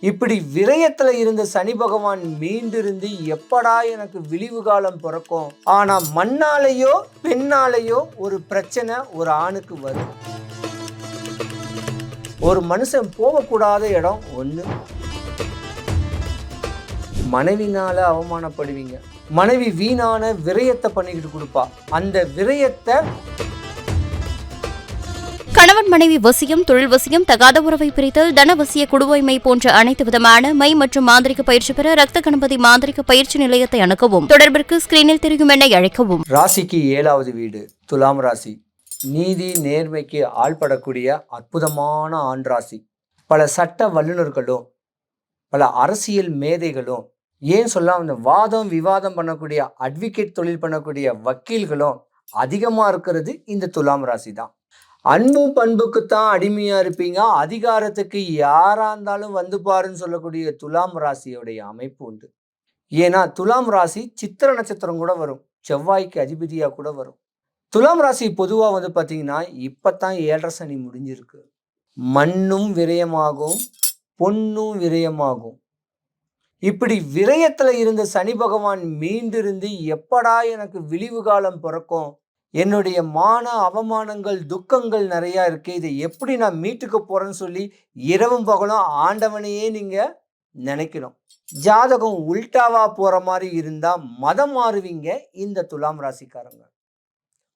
இப்படி விரயத்துல இருந்த சனி பகவான் மீண்டிருந்து எப்படா எனக்கு விழிவு காலம் பிறக்கும்? ஆனா மண்ணாலேயோ பெண்ணாலேயோ ஒரு பிரச்சனை ஒரு ஆணுக்கு வரும். ஒரு மனுஷன் போகக்கூடாத இடம் ஒண்ணு. மனைவினால அவமானப்படுவீங்க. மனைவி வீணான விரயத்தை பண்ணிக்கிட்டு கொடுப்பா. அந்த விரயத்தை கணவன் மனைவி வசியம் தொழில் வசியம் தகாத உறவை பிரித்தல் தனவசிய குடுவைமை போன்ற அனைத்து விதமான மை மற்றும் மாந்திரிக பயிற்சி பெற ரத்த கணபதி மாந்திரிக பயிற்சி நிலையத்தை அணுகவும். தொடர்பிற்கு ஸ்கிரீனில் தெரியும் என அழைக்கவும். ராசிக்கு ஏழாவது வீடு துலாம் ராசி. நீதி நேர்மைக்கு ஆள்படக்கூடிய அற்புதமான ஆண் ராசி. பல சட்ட வல்லுநர்களும் பல அரசியல் மேதைகளும் ஏன் சொல்லாம் இந்த வாதம் விவாதம் பண்ணக்கூடிய அட்வொகேட் தொழில் பண்ணக்கூடிய வக்கீல்களும் அதிகமாக இருக்கிறது இந்த துலாம் ராசி தான் அன்பும் பண்புக்குத்தான் அடிமையா இருப்பீங்க. அதிகாரத்துக்கு யாரா இருந்தாலும் வந்து பாருன்னு சொல்லக்கூடிய துலாம் ராசியோடைய அமைப்பு உண்டு. ஏன்னா துலாம் ராசி சித்திர நட்சத்திரம் கூட வரும். செவ்வாய்க்கு அதிபதியாக கூட வரும். துலாம் ராசி பொதுவாக வந்து பார்த்தீங்கன்னா தான் ஏழரை சனி முடிஞ்சிருக்கு. மண்ணும் விரயமாகும் பொன்னும் விரயமாகும். இப்படி விரயத்துல இருந்த சனி பகவான் மீண்டிருந்து எப்படா எனக்கு விழிவு காலம் பிறக்கும்? என்னுடைய மான அவமானங்கள் துக்கங்கள் நிறையா இருக்குது இதை எப்படி நான் மீட்டுக்க போகிறேன்னு சொல்லி இரவும் பகலும் ஆண்டவனையே நீங்கள் நினைக்கணும். ஜாதகம் உல்டாவா போகிற மாதிரி இருந்தால் மதம் மாறுவீங்க இந்த துலாம் ராசிக்காரங்க.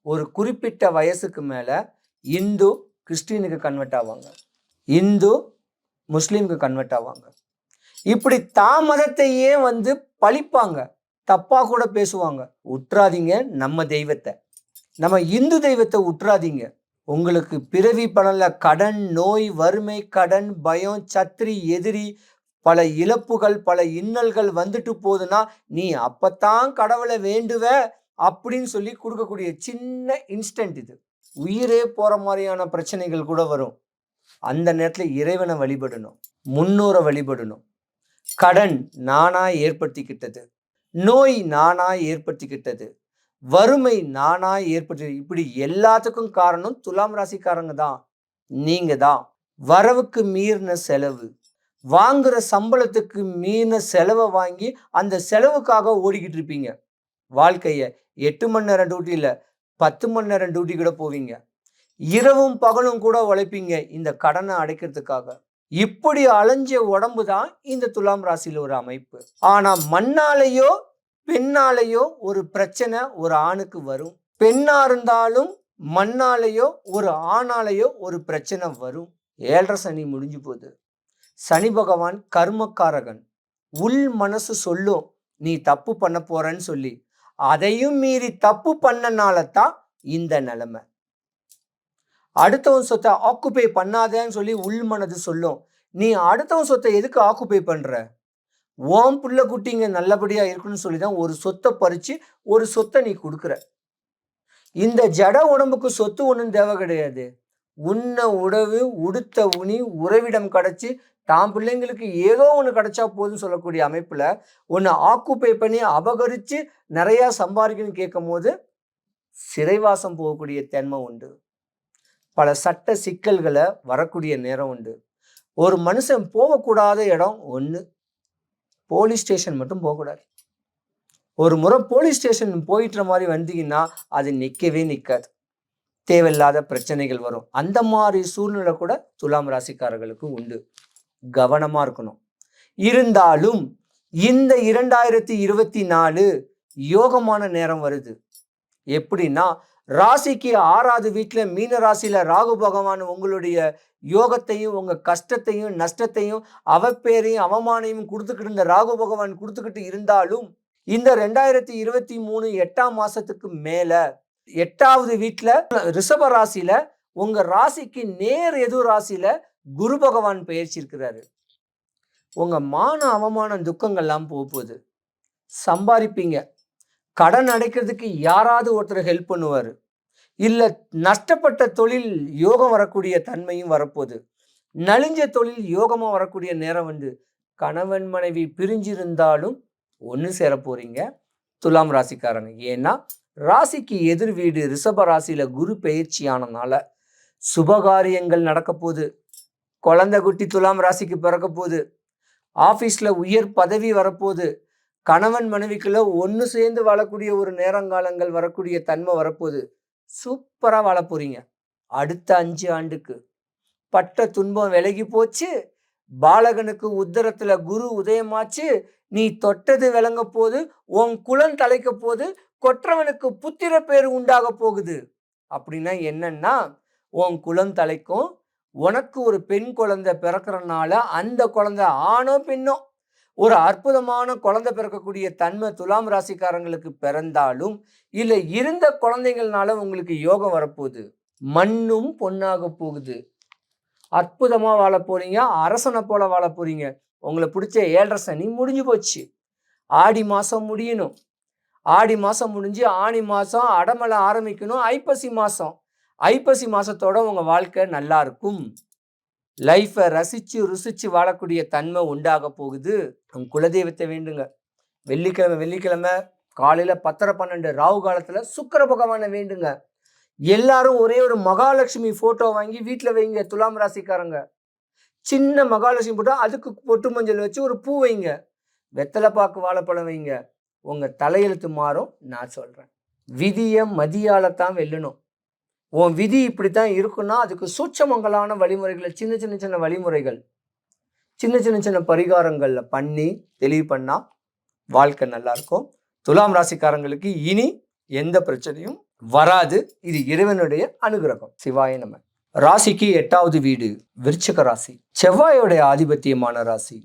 ஒரு குறிப்பிட்ட வயசுக்கு மேலே இந்து கிறிஸ்டினுக்கு கன்வெர்ட் ஆவாங்க. இந்து முஸ்லீமுக்கு கன்வெர்ட் ஆவாங்க. இப்படி தாமதத்தையே மதத்தையே வந்து பழிப்பாங்க. தப்பாக கூட பேசுவாங்க. உற்றாதீங்க நம்ம தெய்வத்தை. நம்ம இந்து தெய்வத்தை உற்றாதீங்க. உங்களுக்கு பிறவி பலன்ல கடன் நோய் வறுமை கடன் பயம் சத்திரி எதிரி பல இழப்புகள் பல இன்னல்கள் வந்துட்டு போகுதுன்னா நீ அப்பத்தான் கடவுளை வேண்டுவ அப்படின்னு சொல்லி கொடுக்கக்கூடிய சின்ன இன்ஸ்டன்ட் இது. உயிரே போற மாதிரியான பிரச்சனைகள் கூட வரும். அந்த நேரத்தில் இறைவனை வழிபடணும். முன்னோரை வழிபடணும். கடன் நானா ஏற்படுத்திக்கிட்டது. நோய் நானா ஏற்படுத்திக்கிட்டது. வறுமை நானா ஏற்பட்டு இப்படி எல்லாத்துக்கும் காரணம் துலாம் ராசிக்காரங்க தான். நீங்க தான். வரவுக்கு மீறின செலவு. வாங்குற சம்பளத்துக்கு மீறின செலவை வாங்கி அந்த செலவுக்காக ஓடிக்கிட்டு இருப்பீங்க. வாழ்க்கைய எட்டு மணி நேரம் டியூட்டியில் பத்து மணி நேரம் டியூட்டி கூட போவீங்க. இரவும் பகலும் கூட உழைப்பீங்க இந்த கடனை அடைக்கிறதுக்காக. இப்படி அலைஞ்ச உடம்பு தான் இந்த துலாம் ராசியில் ஒரு அமைப்பு. ஆனால் மண்ணாலேயோ பெண்ணாலேயோ ஒரு பிரச்சனை ஒரு ஆணுக்கு வரும். பெண்ணா இருந்தாலும் மண்ணாலேயோ ஒரு ஆணாலேயோ ஒரு பிரச்சனை வரும். ஏழரை சனி முடிஞ்சு போகுது. சனி பகவான் கர்மக்காரகன். உள் மனசு சொல்லும் நீ தப்பு பண்ண போறன்னு சொல்லி. அதையும் மீறி தப்பு பண்ணனால தான் இந்த நிலைமை. அடுத்தவன் சொத்தை ஆக்குபை பண்ணாதேன்னு சொல்லி உள் மனது சொல்லும். நீ அடுத்தவன் சொத்தை எதுக்கு ஆக்குபை பண்ற? ஓம் புள்ள குட்டிங்க நல்லபடியாக இருக்குன்னு சொல்லி தான் ஒரு சொத்தை பறித்து ஒரு சொத்தை நீ கொடுக்குற. இந்த ஜட உடம்புக்கு சொத்து ஒன்றும் தேவை கிடையாது. உன்ன உணவு உடுத்த உனி உறவிடம் கிடைச்சி தாம் பிள்ளைங்களுக்கு ஏதோ ஒன்று கிடைச்சா போதும்னு சொல்லக்கூடிய அமைப்பில் ஒன்று ஆக்குப்பை பண்ணி அபகரித்து நிறையா சம்பாதிக்கணும்னு கேட்கும் போது சிறைவாசம் போகக்கூடிய தன்மை உண்டு. பல சட்ட சிக்கல்களை வரக்கூடிய நேரம் உண்டு. ஒரு மனுஷன் போகக்கூடாத இடம் ஒன்று போலீஸ் ஸ்டேஷன் மட்டும் போகக்கூடாது. ஒரு முறை போலீஸ் ஸ்டேஷன் போயிட்டுற மாதிரி வந்தீங்கன்னா அது நிற்கவே நிற்காது தேவையில்லாத பிரச்சனைகள் வரும். அந்த மாதிரி சூழ்நிலை கூட துலாம் ராசிக்காரர்களுக்கு உண்டு. கவனமாக இருக்கணும். இருந்தாலும் இந்த இரண்டாயிரத்தி இருபத்தி நாலு யோகமான நேரம் வருது. எப்படின்னா ராசிக்கு ஆறாவது வீட்டில் மீன ராசியில் ராகு பகவான் உங்களுடைய யோகத்தையும் உங்கள் கஷ்டத்தையும் நஷ்டத்தையும் அவப்பேரையும் அவமானையும் கொடுத்துக்கிட்டு இருந்த ராகு பகவான் கொடுத்துக்கிட்டு இருந்தாலும் இந்த ரெண்டாயிரத்தி இருபத்தி மூணு எட்டாம் மாசத்துக்கு மேலே எட்டாவது வீட்டில் ரிஷப ராசியில் உங்கள் ராசிக்கு நேர் எது ராசியில் குரு பகவான் பயிற்சி இருக்கிறாரு உங்கள் மான அவமான துக்கங்கள்லாம் போகுது சம்பாதிப்பீங்க கடன் அடைக்கிறதுக்கு யாராவது ஒருத்தர் ஹெல்ப் பண்ணுவார். இல்லை நஷ்டப்பட்ட தொழில் யோகம் வரக்கூடிய தன்மையும் வரப்போகுது. நலிஞ்ச தொழில் யோகமாக வரக்கூடிய நேரம் வந்து கணவன் மனைவி பிரிஞ்சிருந்தாலும் ஒன்று சேர போகிறீங்க துலாம் ராசிக்காரங்க. ஏன்னா ராசிக்கு எதிர் வீடு ரிஷப ராசியில் குரு பயிற்சி சுபகாரியங்கள் நடக்க போகுது. குழந்தை குட்டி துலாம் ராசிக்கு பிறக்க போகுது. ஆஃபீஸில் உயர் பதவி வரப்போகுது. கணவன் மனைவிக்குள்ள ஒன்று சேர்ந்து வாழக்கூடிய ஒரு நேரங்காலங்கள் வரக்கூடிய தன்மை வரப்போகுது. சூப்பராக வாழ போறீங்க. அடுத்த அஞ்சு ஆண்டுக்கு. பட்ட துன்பம் விலகி போச்சு. பாலகனுக்கு உத்தரத்துல குரு உதயமாச்சு. நீ தொட்டது விளங்க போது உன் குலம் தலைக்க போது கொற்றவனுக்கு புத்திர பேர் உண்டாக போகுது. அப்படின்னா என்னன்னா உன் குலம் தலைக்கும் உனக்கு ஒரு பெண் குழந்தை பிறக்கறனால அந்த குழந்தை ஆணோ பெண்ணோ ஒரு அற்புதமான குழந்தை பிறக்கக்கூடிய தன்மை துலாம் ராசிக்காரங்களுக்கு பிறந்தாலும் இல்லை இருந்த குழந்தைங்கள்னால உங்களுக்கு யோகம் வரப்போகுது. மண்ணும் பொண்ணாக போகுது. அற்புதமாக வாழ போறீங்க. அரசனை போல வாழ போறீங்க. உங்களை பிடிச்ச ஏழரை சனி முடிஞ்சு போச்சு. ஆடி மாதம் முடியணும். ஆடி மாதம் முடிஞ்சு ஆணி மாதம் அடமலை ஆரம்பிக்கணும். ஐப்பசி மாதம் ஐப்பசி மாதத்தோட உங்கள் வாழ்க்கை நல்லா இருக்கும். லைஃப்பை ரசித்து ருசித்து வாழக்கூடிய தன்மை உண்டாக போகுது. உங்க குலதெய்வத்தை வேண்டுங்க. வெள்ளிக்கிழமை வெள்ளிக்கிழமை காலையில் பத்தரை பன்னெண்டு ராகு காலத்தில் சுக்கர பகவானை வேண்டுங்க. எல்லாரும் ஒரே ஒரு மகாலட்சுமி ஃபோட்டோ வாங்கி வீட்டில் வைங்க துலாம் ராசிக்காரங்க. சின்ன மகாலட்சுமி போட்டோ அதுக்கு பொட்டு மஞ்சள் வச்சு ஒரு பூ வைங்க. வெத்தலை பாக்கு வாழைப்பழம் வைங்க. உங்கள் தலையெழுத்து மாறும் நான் சொல்கிறேன் விதியை மதியால தான் வெல்லணும். உன் விதி இப்படி தான் இருக்குன்னா அதுக்கு சூட்சமங்கலான வழிமுறைகளை சின்ன சின்ன சின்ன வழிமுறைகள் சின்ன சின்ன சின்ன பரிகாரங்களில் பண்ணி தெளிவு பண்ணால் வாழ்க்கை நல்லாயிருக்கும் துலாம் ராசிக்காரங்களுக்கு இனி எந்த பிரச்சனையும் வராது. இது இறைவனுடைய அனுகிரகம். சிவாய நம்ம ராசிக்கு எட்டாவது வீடு விருச்சிக ராசி. செவ்வாயோடைய ஆதிபத்தியமான ராசி.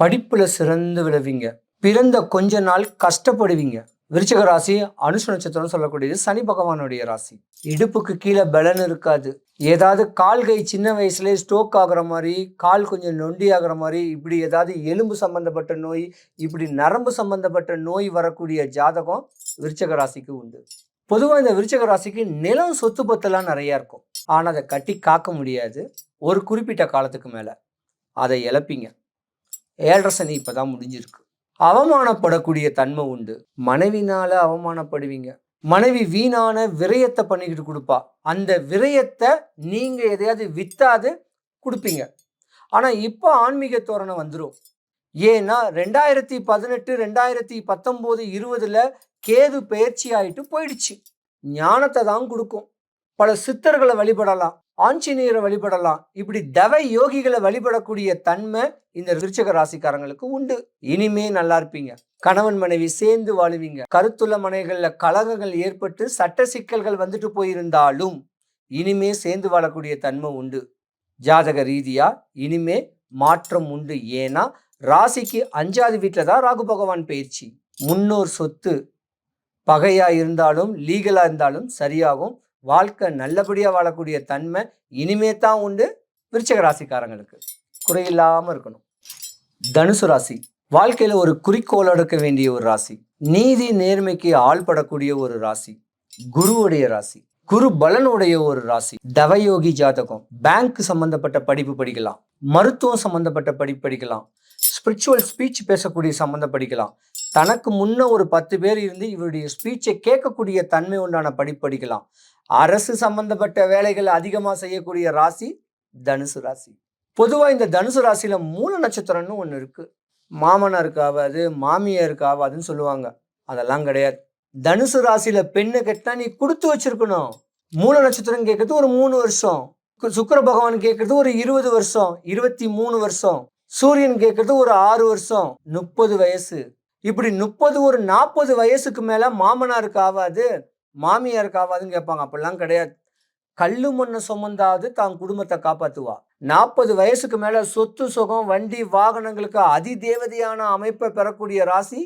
படிப்புல சிறந்து விடுவீங்க பிறந்த கொஞ்ச நாள் கஷ்டப்படுவீங்க. விருச்சிக ராசி அனுஷ நட்சத்திரம் சொல்லக்கூடியது சனி பகவானுடைய ராசி. இடுப்புக்கு கீழே பலன் இருக்காது. ஏதாவது கால் கை சின்ன வயசுலேயே ஸ்ட்ரோக் ஆகுற மாதிரி கால் கொஞ்சம் நொண்டி ஆகுற மாதிரி இப்படி ஏதாவது எலும்பு சம்பந்தப்பட்ட நோய் இப்படி நரம்பு சம்பந்தப்பட்ட நோய் வரக்கூடிய ஜாதகம் விருச்சக ராசிக்கு உண்டு. பொதுவாக இந்த விருச்சக ராசிக்கு நிலம் சொத்து பத்தெல்லாம் நிறையா இருக்கும். ஆனால் அதை கட்டி காக்க முடியாது. ஒரு குறிப்பிட்ட காலத்துக்கு மேலே. அதை இழப்பீங்க. ஏழரை சனி இப்போ தான் முடிஞ்சிருக்கு. அவமானப்படக்கூடிய தன்மை உண்டு. மனைவினால அவமானப்படுவீங்க. மனைவி வீணான விரயத்தை பண்ணிக்கிட்டு கொடுப்பா. அந்த விரயத்தை நீங்க எதையாவது வித்தாது கொடுப்பீங்க. ஆனா இப்போ ஆன்மீக தோரணை வந்துடும் ஏன்னா ரெண்டாயிரத்தி பதினெட்டு ரெண்டாயிரத்தி பத்தொம்போது இருபதுல கேது பயிற்சி ஆயிட்டு போயிடுச்சு. ஞானத்தை தான் கொடுக்கும். பல சித்தர்களை வழிபடலாம். ஆஞ்சநேயரை வழிபடலாம். இப்படி தவ யோகிகளை வழிபடக்கூடிய தன்மை இந்த விருச்சக ராசிக்காரங்களுக்கு உண்டு. இனிமே நல்லா இருப்பீங்க. கணவன் மனைவி சேர்ந்து வாழுவீங்க. கருத்துள்ள மனைகள்ல கலகங்கள் ஏற்பட்டு சட்ட சிக்கல்கள் வந்துட்டு போயிருந்தாலும் இனிமே சேர்ந்து வாழக்கூடிய தன்மை உண்டு. ஜாதக ரீதியா இனிமே மாற்றம் உண்டு. ஏன்னா ராசிக்கு அஞ்சாவது வீட்டில் தான் ராகு பகவான் பயிற்சி. முன்னோர் சொத்து பகையா இருந்தாலும் லீகலா இருந்தாலும் சரியாகும். வாழ்க்கை நல்லபடியா வாழக்கூடிய தன்மை இனிமே தான் உண்டு விருச்சக ராசிக்காரங்களுக்கு. குறையில்லாம இருக்கணும். தனுசு ராசி வாழ்க்கையில ஒரு குறிக்கோள் எடுக்க வேண்டிய ஒரு ராசி நீதி நேர்மைக்கு ஆள்படக்கூடிய ஒரு ராசி குருவுடைய ராசி குரு பலனுடைய ஒரு ராசி தவயோகி ஜாதகம் பேங்க் சம்பந்தப்பட்ட படிப்பு படிக்கலாம் மருத்துவம் சம்பந்தப்பட்ட படிப்பு படிக்கலாம் ஸ்பிரிச்சுவல் ஸ்பீச் பேசக்கூடிய சம்மந்தம் படிக்கலாம் தனக்கு முன்ன ஒரு பத்து பேர் இருந்து இவருடைய ஸ்பீச்சை கேட்கக்கூடிய தன்மை உண்டான படிப்படிக்கலாம். அரசு சம்பந்தப்பட்ட வேலைகள் அதிகமாக செய்யக்கூடிய ராசி தனுசு ராசி. பொதுவாக இந்த தனுசு ராசியில் மூல நட்சத்திரம்னு ஒன்று இருக்குது மாமனாருக்கு மாமியாருக்காவதுன்னு மாமியாருக்கு சொல்லுவாங்க. அதெல்லாம் கிடையாது. தனுசு ராசியில் பெண்ணை கட்டினா நீ கொடுத்து வச்சிருக்கணும். மூல நட்சத்திரம் கேட்கறது ஒரு மூணு வருஷம். கு- பகவான் கேட்கறது ஒரு இருபது வருஷம் இருபத்தி மூணு வருஷம். சூரியன் கேட்கறது ஒரு ஆறு வருஷம் முப்பது வயசு. இப்படி முப்பது ஒரு நாற்பது வயசுக்கு மேலே மாமனாருக்கு ஆகாது மாமியாருக்கு ஆகாதுன்னு கேட்பாங்க. அப்படிலாம் கிடையாது. கல்லு மண்ணை சுமந்தாவது தான் குடும்பத்தை காப்பாற்றுவா நாற்பது வயசுக்கு மேலே சொத்து சுகம் வண்டி வாகனங்களுக்கு அதிதேவதையான அமைப்பை பெறக்கூடிய ராசி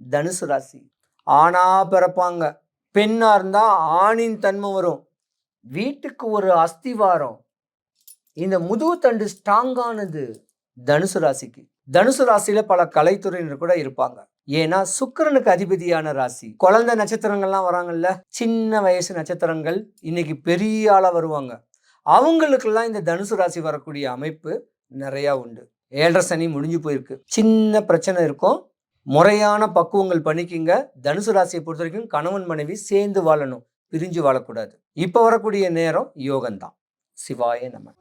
தனுசு ராசி. ஆணா பிறப்பாங்க. பெண்ணாக இருந்தால் ஆணின் தன்மை வரும். வீட்டுக்கு ஒரு அஸ்திவாரம். இந்த முதுகு தண்டு ஸ்ட்ராங்கானது தனுசு ராசிக்கு. தனுசு ராசியில பல கலைத்துறையினர் கூட இருப்பாங்க. ஏன்னா சுக்கிரனுக்கு அதிபதியான ராசி. குழந்தை நட்சத்திரங்கள்லாம் வராங்கல்ல? சின்ன வயசு நட்சத்திரங்கள் இன்னைக்கு பெரிய ஆளா வருவாங்க. அவங்களுக்கெல்லாம் இந்த தனுசு ராசி வரக்கூடிய அமைப்பு நிறையா உண்டு. ஏழரை சனி முடிஞ்சு போயிருக்கு. சின்ன பிரச்சனை இருக்கும். முறையான பக்குவங்கள் பண்ணிக்கிங்க. தனுசு ராசியை பொறுத்த வரைக்கும் கணவன் மனைவி சேர்ந்து வாழணும். பிரிஞ்சு வாழக்கூடாது. இப்போ வரக்கூடிய நேரம் யோகம்தான். சிவாய நம்ம